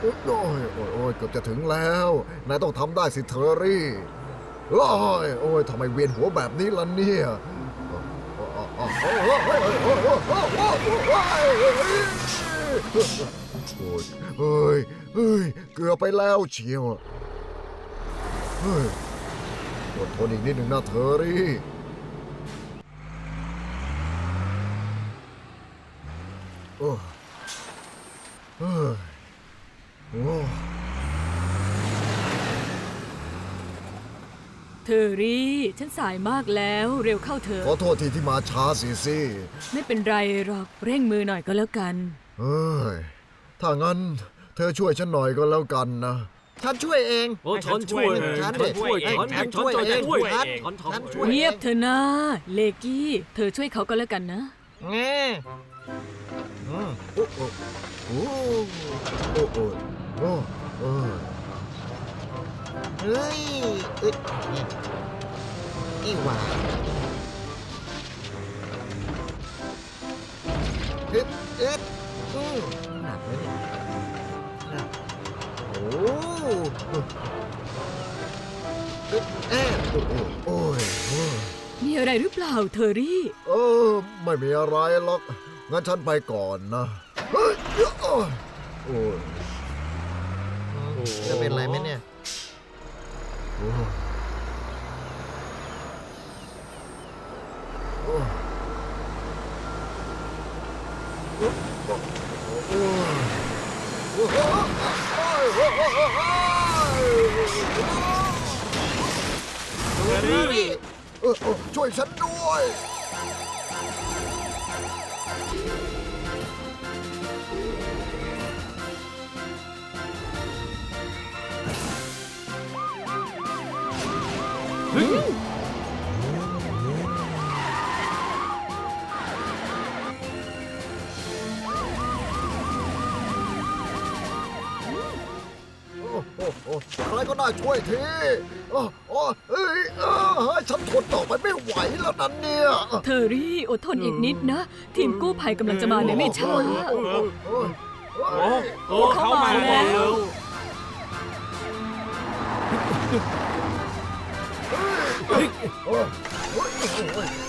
โอ้ยโอ้ยโอ้ยเกือบจะถึงแล้ว นายต้องทำได้สิเทอร์รี่ลอยโอ้ยทำไมเวียนหัวแบบนี้ล่ะเนี่ยโอ้ยเอ้ยเอ้ย เกือบไปแล้วเชียวเฮ้ยอดทนอีกนิดหนึ่งนะเทอร์รี่โอ้เฮ้ย เธอรี่ ฉันสายมากแล้วเร็วเข้าเถขออะโทษทีที่มาช้าสิสิไม่เป็นไรหรอกเร่งมือหน่อยก็แล้วกันเฮ้ยถ้างั้น เธอช่วยฉันหน่อยก็แล้วกันนะ ฉันช่วยเองโอ้ฉันช่วยฉัฉันนช่วยเองฉันฉัฉันนช่วยจะเองช่วยฉันฉันฉันทำช่วยเงียบเถอะนะเลกี้ เธอช่วยเขาก็แล้วกันนะแง่อืม โอ้โอ้โอ้โอ้โอ้เฮ้ยเอ้ยนี่หว่าเอ็ดเอ็ดอืมหนักเลยเนี่ยโอ้เอ็ดแอดโอ้โอ้ยโอ้ยมีอะไรหรือเปล่าเธอรี่ เออ ไม่มีอะไรหรอก งั้นฉันไปก่อนนะ โอ้ยจะเป็นไรไหมเนี่ยโอ้โอ้โอ้โอ้โอ้โอ้ช่วยฉันด้วย ช่วยทีโอ้โอ้เอ้ยเออเฮ้ยฉันทนต่อไปไม่ไหวแล้วนั่นเนี่ยเธอรี่อดทนอีกนิดนะ ทีมกู้ภัยกำลังจะมาในไม่ช้าโอ้โอ้โอ้โอ้โอ้เขามาแล้วโอ้โอ้โอ้ย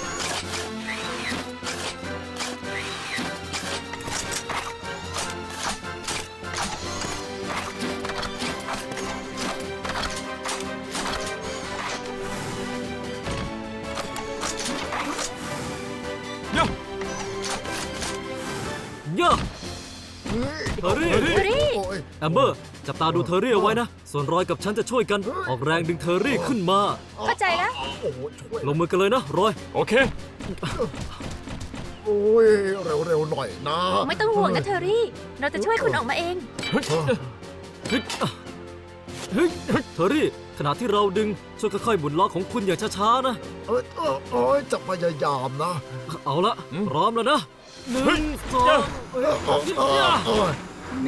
ย่าเทอรี่โอ้ยแอมเบอร์ จับตาดูเทอรี่เอาไว้นะ ส่วนรอยกับฉันจะช่วยกัน ออกแรงดึงเทอรี่ขึ้นมา เข้าใจแล้ว โอ้โหช่วยลงมือกันเลยนะรอย โอเค โอ้ยเร็วๆหน่อยนะไม่ต้องห่วงนะเทอรี่ เราจะช่วยคุณออกมาเองเฮ้ยอะเฮ้ยเทอรี่ ขณะที่เราดึง ช่วยค่อยๆหมุนล้อของคุณอย่างช้าๆนะ เอ้ยเอ้ยเอ้ยจะพยายามนะ เอาละพร้อมแล้วนะ หนึ่งสองห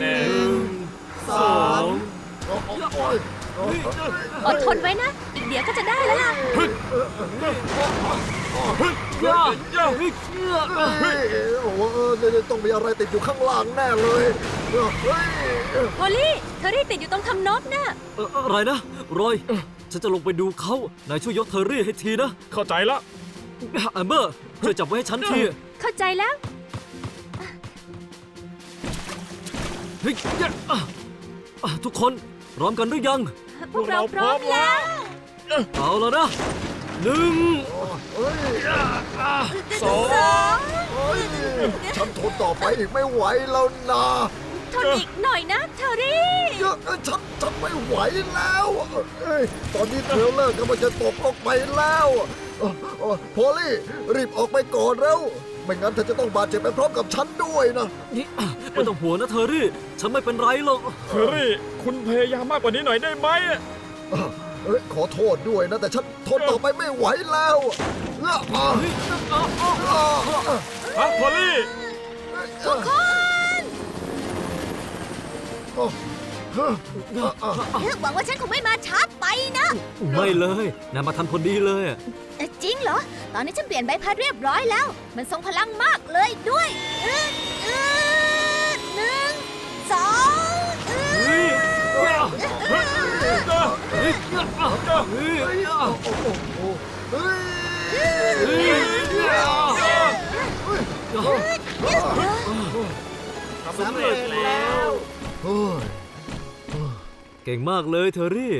นึ่งสองอดทนไว้นะ อีกเดี๋ยวก็จะได้แล้วล่ะย่าย่าเฮ้ยเฮ้ยโอ้โหต้องมีอะไรติดอยู่ข้างล่างแน่เลยเฮ้ยโพลี่เทอรี่ติดอยู่ตรงทำนบน่ะอะไรนะรอย ฉันจะลงไปดูเขานายช่วยยกเทอรี่ให้ทีนะ เข้าใจละแอมเบอร์ช่วยจับไว้ให้ฉันที เข้าใจแล้ว เฮ้ยย่าอะอะทุกคนพร้อมกันหรือยัง พวกเราพร้อมแล้ว เอาแล้วนะหนึ่งสองเฮ้ยฉันทนต่อไปอีกไม่ไหวแล้วนะทนอีกหน่อยนะเทอรี่เยอะฉันฉันไม่ไหวแล้วเอ้ยตอนนี้เทรลเลอร์กำลังจะตกออกไปแล้วเอ่อเอ่อโพลี่รีบออกไปก่อนเร็ว ไม่งั้นเธอจะต้องบาดเจ็บไปพร้อมกับฉันด้วยนะ นี่อะไม่ต้องห่วงนะเทอรี่ ฉันไม่เป็นไรหรอกเทอรี่ คุณพยายามมากกว่านี้หน่อยได้ไหมเอ้ยขอโทษด้วยนะ แต่ฉันทนต่อไปไม่ไหวแล้วอะอะอะอะฮะพอลลี่ ทุกคนอะอะ หวังว่าฉันคงไม่มาช้าไปนะ ไม่เลยนายมาทันพอดีเลยอะ เอ๊ะจ ริงเหรอ ตอนนี้ฉันเปลี่ยนใบพัดเรียบร้อยแล้ว มันทรงพลังมากเลยด้วยหนึ่งสองอืดสำเร็จแล้วเก่งมากเลยเทอรี่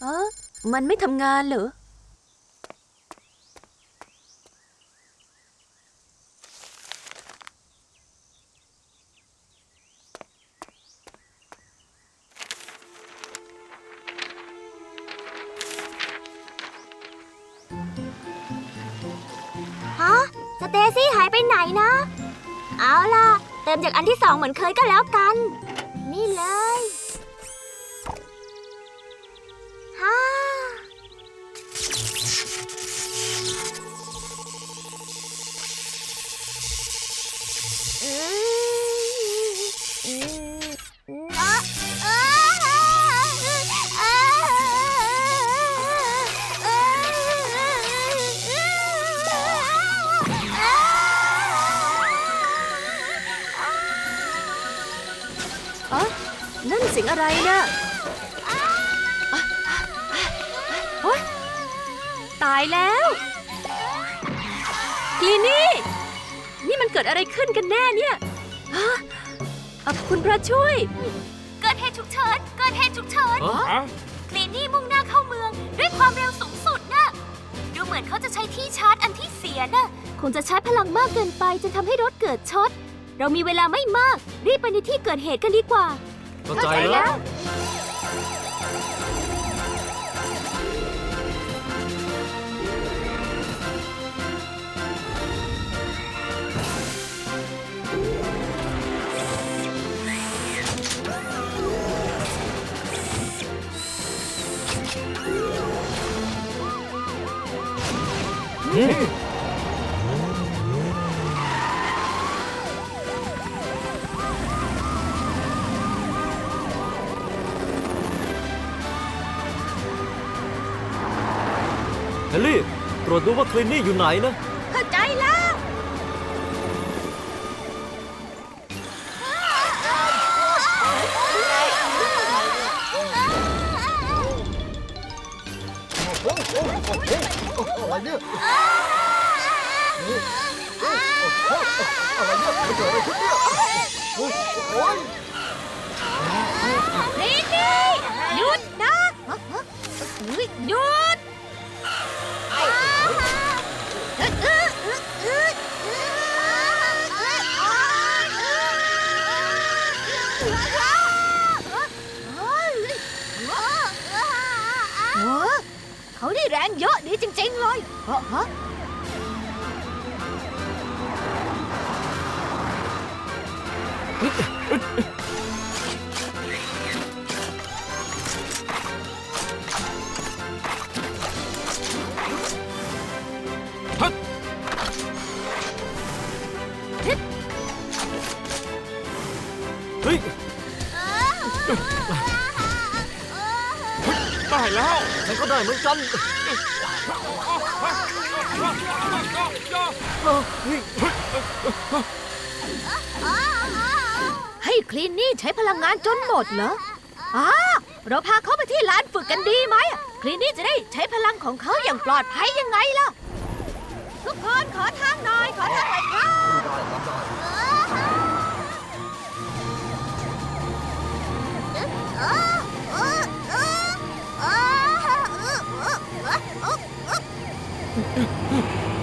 เออมันไม่ทำงานเหรอ จากอันที่สองเหมือนเคยก็แล้วกัน นี่เลย อะเออนั่นเสียงอะไรนะโอ๊ยตายแล้วกลีนี่ นี่มันเกิดอะไรขึ้นกันแน่เนี่ยฮะอะคุณพระช่วย เกิดเหตุฉุกเฉิน เกิดเหตุฉุกเฉินฮะคลีนี่มุ่งหน้าเข้าเมืองด้วยความเร็วสูงสุดนะดูเหมือนเขาจะใช้ที่ชาร์จอันที่เสียนะคงจะใช้พลังมากเกินไปจนทำให้รถเกิดช็อต เรามีเวลาไม่มาก รีบไปในที่เกิดเหตุกันดีกว่า เข้าใจแล้วเฮลลี่ตรวจดูว่าคลินนี่อยู่ไหนนะ เข้าใจแล้ว โอ้โหโอ้โหโอ้โหอะไรเนี่ยโอ้โหอะไรเนี่ยมันเกิดอะไรขึ้นเนี่ยโอ้ยโอ้ยนี่นี่หยุดนะเฮ้ยหยุด แรงเยอะดีจริง ๆ เลยฮะฮะ ให้คลีนนี่ใช้พลังงานจนหมดเหรออ้าเราพาเขาไปที่ลานฝึกกันดีไหม คลีนนี่จะได้ใช้พลังของเขาอย่างปลอดภัยยังไงล่ะ ทุกคนขอทางหน่อย ขอทางหน่อยครับ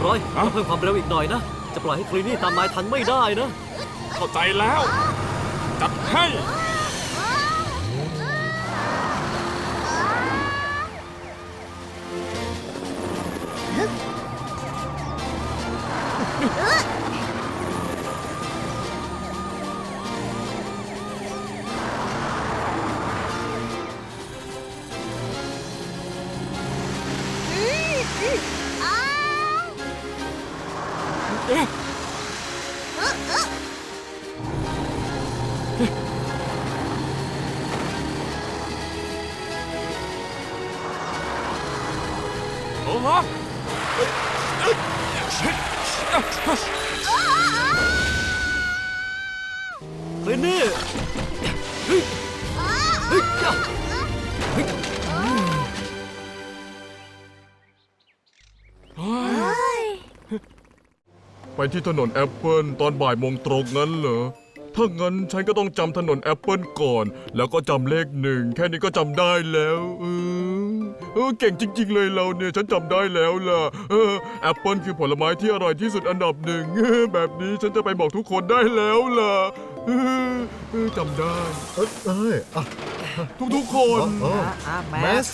บได้รอยต้องเพิ่มความเร็วอีกหน่อยนะ จะปล่อยให้คลินนี่ตามนายทันไม่ได้นะ เข้าใจแล้ว จัดให้ โอ้โหเฮ้ยนี่ ไปที่ถนนแอปเปิลตอนบ่ายโมงตรงงั้นเหรอ ถ้างั้นฉันก็ต้องจำถนนแอปเปิลก่อน แล้วก็จำเลขหนึ่งแค่นี้ก็จำได้แล้วเออเออเก่งจริง ๆ เลยเราเนี่ย ฉันจำได้แล้วล่ะเออแอปเปิลคือผลไม้ที่อร่อยที่สุดอันดับหนึ่งเออแบบนี้ฉันจะไปบอกทุกคนได้แล้วล่ะเออเออจำได้ เอ้ยเอ้ยอะทุกๆคนอ๋ออะแมแมส ส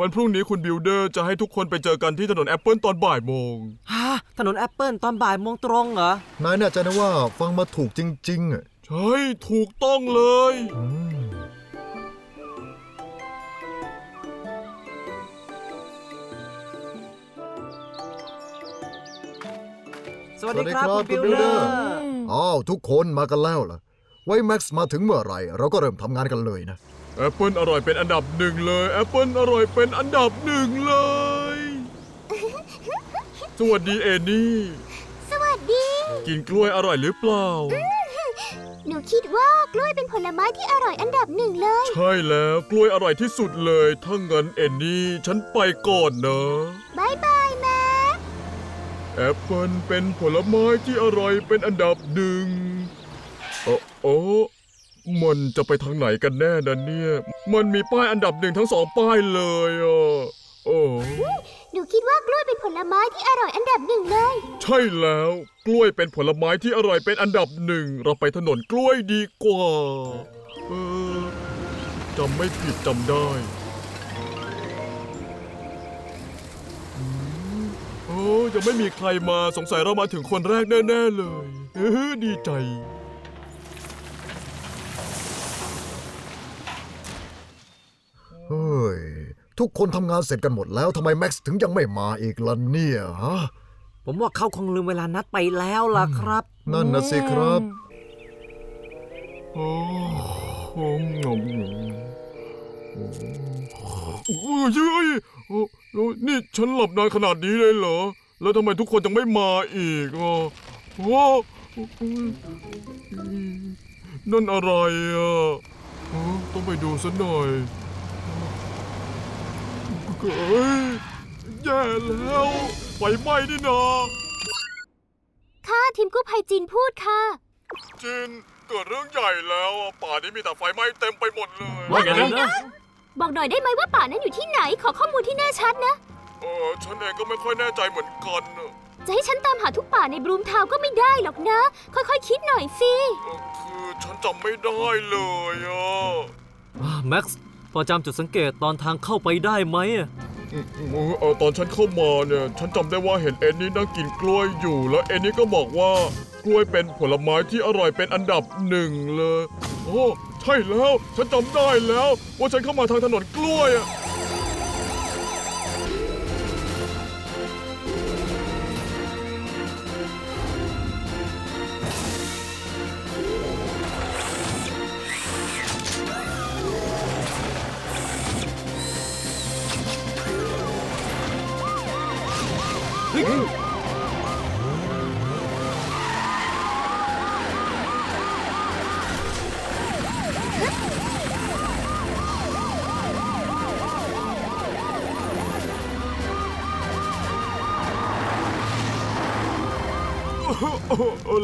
วันพรุ่งนี้คุณบิลเดอร์จะให้ทุกคนไปเจอกันที่ถนนแอปเปิลตอนบ่ายโมง ฮะถนนแอปเปิลตอนบ่ายโมงตรงเหรอ นายแน่ใจนะว่าฟังมาถูกจริงๆอะใช่ ถูกต้องเลย อืมสวัสดีครับคุณบิลเดอร์อ้าวทุกคนมากันแล้วล่ะ ไว้แม็กซ์มาถึงเมื่อไหร่ เราก็เริ่มทำงานกันเลยนะ แอปเปิลอร่อยเป็นอันดับหนึ่งเลยแอปเปิลอร่อยเป็นอันดับหนึ่งเลยสวัสดีเอนี่ สวัสดี กินกล้วยอร่อยหรือเปล่า หนูคิดว่ากล้วยเป็นผลไม้ที่อร่อยอันดับหนึ่งเลย ใช่แล้วกล้วยอร่อยที่สุดเลยถ้างั้นเอนี่ ฉันไปก่อนนะบายบายแม่แอปเปิลเป็นผลไม้ที่อร่อยเป็นอันดับหนึ่งโอ้โอ้ มันจะไปทางไหนกันแน่นะเนี่ย มันมีป้ายอันดับหนึ่งทั้งสองป้ายเลยอะโอ้หนูคิดว่ากล้วยเป็นผลไม้ที่อร่อยอันดับหนึ่งเลย ใช่แล้ว กล้วยเป็นผลไม้ที่อร่อยเป็นอันดับหนึ่ง เราไปถนนกล้วยดีกว่า เออจำไม่ผิดจำได้อืมโอ้ยังไม่มีใครมาสงสัยเรามาถึงคนแรกแน่ ๆ เลย เออดีใจ เฮ้ย ทุกคนทำงานเสร็จกันหมดแล้วทำไมแม็กซ์ถึงยังไม่มาอีกล่ะเนี่ยฮะผมว่าเขาคงลืมเวลานัดไปแล้วล่ะครับ นั่นนะสิครับโอ้โอ้งมโอ้โอ้เย้ยโอ้โอ้นี่ฉันหลับนานขนาดนี้เลยเหรอ แล้วทำไมทุกคนยังไม่มาอีกอะโอ้นั่นอะไรอะโอ้ต้องไปดูสักหน่อย เฮ้ยแย่แล้วไฟไหม้นี่นาค่ะทีมกู้ภัยจีนพูดค่ะ จินเกิดเรื่องใหญ่แล้วอะป่านี้มีแต่ไฟไหม้เต็มไปหมดเลย ว่าไงนะ บอกหน่อยได้ไหมว่าป่านั้นอยู่ที่ไหน ขอข้อมูลที่แน่ชัดนะ เออฉันเองก็ไม่ค่อยแน่ใจเหมือนกันน่ะจะให้ฉันตามหาทุกป่าในบรูมทาวน์ก็ไม่ได้หรอกนะ ค่อยๆ คิดหน่อยสิ เออคือฉันจำไม่ได้เลยอะอ่าแม็กซ์ พอจำจุดสังเกตตอนทางเข้าไปได้ไหมอะอืมเออเออตอนฉันเข้ามาเนี่ยฉันจำได้ว่าเห็นเอ็นนี่นั่งกินกล้วยอยู่ แล้วเอ็นนี่ก็บอกว่ากล้วยเป็นผลไม้ที่อร่อยเป็นอันดับหนึ่งเลย โอ้ใช่แล้ว ฉันจำได้แล้ว ว่าฉันเข้ามาทางถนนกล้วยอะ แ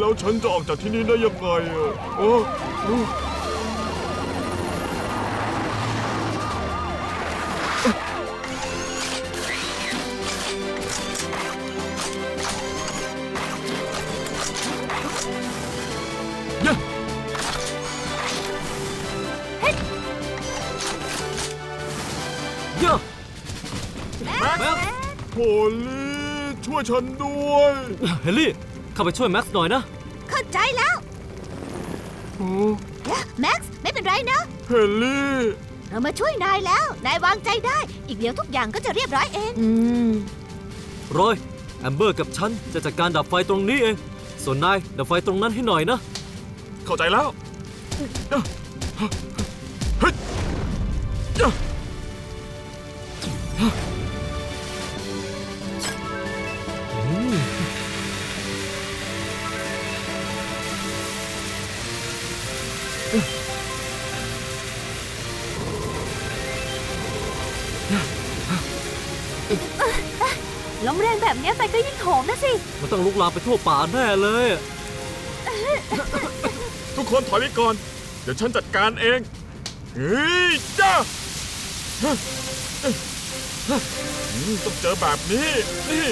ล้วฉันจะออกจากที่นี่ได้ยังไงอะเออ วยฉันด้วย เฮลลี่เข้าไปช่วยแม็กซ์หน่อยนะ เข้าใจแล้วโอ้แม็กซ์ไม่เป็นไรนะ เฮลลี่ เรามาช่วยนายแล้ว นายวางใจได้ อีกเดี๋ยวทุกอย่างก็จะเรียบร้อยเองรอยแอมเบอร์กับฉันจะจัดการดับไฟตรงนี้เอง ส่วนนายดับไฟตรงนั้นให้หน่อยนะ เข้าใจแล้วเฮ้ย ลมแรงแบบเนี้ยไฟก็ยิ่งโหมนะสิ มันต้องลุกลามไปทั่วป่าแน่เลย ทุกคนถอยไปก่อน เดี๋ยวฉันจัดการเอง เฮ้ยจ้าอืมต้องเจอแบบนี้ นี่